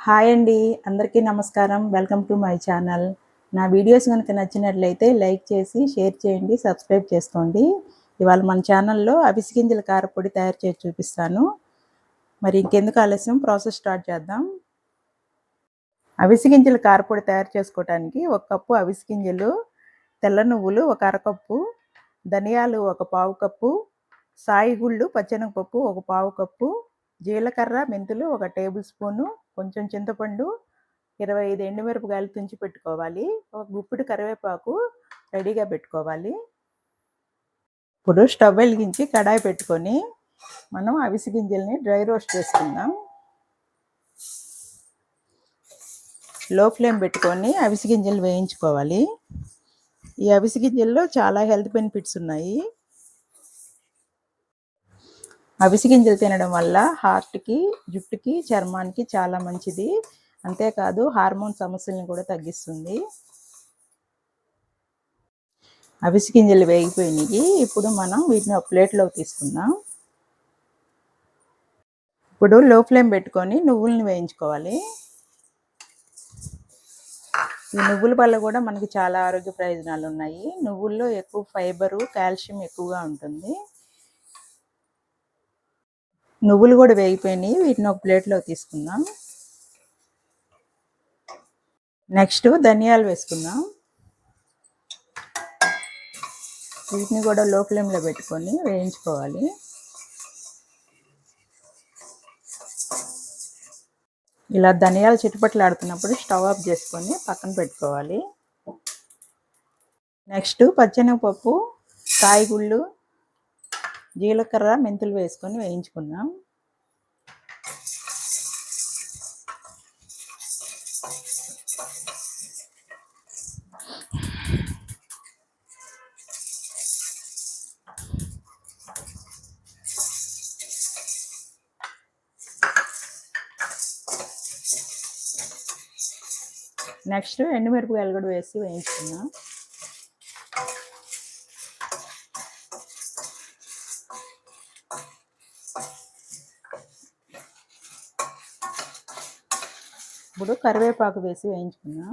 Hi అండి అందరికీ నమస్కారం. వెల్కమ్ టు మై ఛానల్ నా వీడియోస్ కనుక నచ్చినట్లయితే లైక్ చేసి షేర్ చేయండి సబ్స్క్రైబ్ చేసుకోండి. ఇవాళ మన ఛానల్లో అవిసిగింజల కారపొడి తయారు చేసి చూపిస్తాను. మరి ఇంకెందుకు ఆలస్యం? ప్రాసెస్ స్టార్ట్ చేద్దాం. అవిసిగింజల కారపొడి తయారు చేసుకోవడానికి ఒక కప్పు అవిసిగింజలు తెల్ల నువ్వులు ఒక అరకప్పు ధనియాలు ఒక పావు కప్పు సాయిగుళ్ళు పచ్చెనగపప్పు ఒక పావు కప్పు జీలకర్ర మెంతులు ఒక టేబుల్ స్పూను కొంచెం చింతపండు ఇరవై ఐదు ఎండుమిరపకాయలు తుంచి పెట్టుకోవాలి. ఒక గుప్పిడి కరివేపాకు రెడీగా పెట్టుకోవాలి. ఇప్పుడు స్టవ్ వెలిగించి కడాయి పెట్టుకొని మనం అవిసి గింజల్ని డ్రై రోస్ట్ చేసుకుందాం. లో ఫ్లేమ్ పెట్టుకొని అవిసి గింజలు వేయించుకోవాలి. ఈ అవిసి గింజల్లో చాలా హెల్త్ బెనిఫిట్స్ ఉన్నాయి. అవిసి గింజలు తినడం వల్ల హార్ట్కి జుట్టుకి చర్మానికి చాలా మంచిది. అంతేకాదు హార్మోన్ సమస్యలను కూడా తగ్గిస్తుంది. అవిసి గింజలు వేగిపోయినాయి ఇప్పుడు మనం వీటిని ఒక ప్లేట్లోకి తీసుకుందాం. ఇప్పుడు లో ఫ్లేమ్ పెట్టుకొని నువ్వులను వేయించుకోవాలి. ఈ నువ్వుల వల్ల కూడా మనకి చాలా ఆరోగ్య ప్రయోజనాలు ఉన్నాయి. నువ్వుల్లో ఎక్కువ ఫైబరు కాల్షియం ఎక్కువగా ఉంటుంది. నువ్వులు కూడా వేగిపోయినాయి. వీటిని ఒక ప్లేట్లో తీసుకుందాం. నెక్స్ట్ ధనియాలు వేసుకుందాం. వీటిని కూడా లో ఫ్లేమ్లో పెట్టుకొని వేయించుకోవాలి. ఇలా ధనియాలు చిట్టుపట్లు ఆడుతున్నప్పుడు స్టవ్ ఆఫ్ చేసుకొని పక్కన పెట్టుకోవాలి. నెక్స్ట్ పచ్చెనగపప్పు కాయగుళ్ళు జీలకర్ర మెంతులు వేసుకొని వేయించుకుందాం. నెక్స్ట్ ఎండుమిరపకాయలు కూడా వేసి వేయించుకున్నాం ఇప్పుడు కరివేపాకు వేసి వేయించుకుందాం.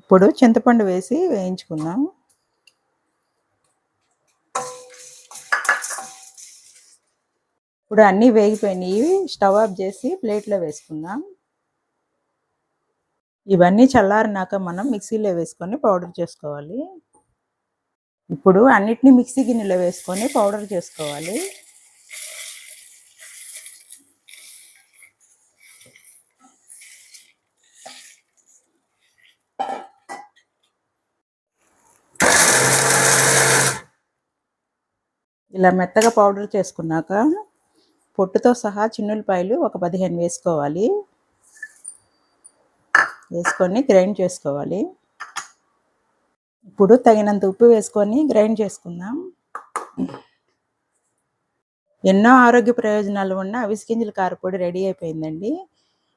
ఇప్పుడు చింతపండు వేసి వేయించుకుందాం. ఇప్పుడు అన్నీ వేగిపోయినాయి. స్టవ్ ఆఫ్ చేసి ప్లేట్లో వేసుకుందాం. ఇవన్నీ చల్లారినాక మనం మిక్సీలో వేసుకొని పౌడర్ చేసుకోవాలి. ఇప్పుడు అన్నిటినీ మిక్సీ గిన్నెలో వేసుకొని పౌడర్ చేసుకోవాలి. ఇలా మెత్తగా పౌడర్ చేసుకున్నాక పొట్టుతో సహా చిన్నులపాయలు ఒక పదిహేను వేసుకోవాలి. వేసుకొని గ్రైండ్ చేసుకోవాలి. ఇప్పుడు తగినంత ఉప్పు వేసుకొని గ్రైండ్ చేసుకుందాం. ఎన్నో ఆరోగ్య ప్రయోజనాలు ఉన్న అవిసిగింజల కారపొడి రెడీ అయిపోయిందండి.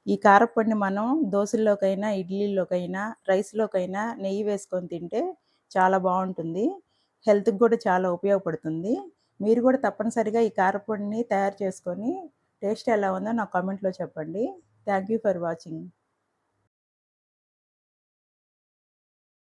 ఈ కారపొడిని మనం దోశల్లోకైనా ఇడ్లీలోకైనా రైస్లోకైనా నెయ్యి వేసుకొని తింటే చాలా బాగుంటుంది. హెల్త్కి కూడా చాలా ఉపయోగపడుతుంది. మీరు కూడా తప్పనిసరిగా ఈ కారపొడిని తయారు చేసుకొని టేస్ట్ ఎలా ఉందో నా కామెంట్లో చెప్పండి. Thank you for watching.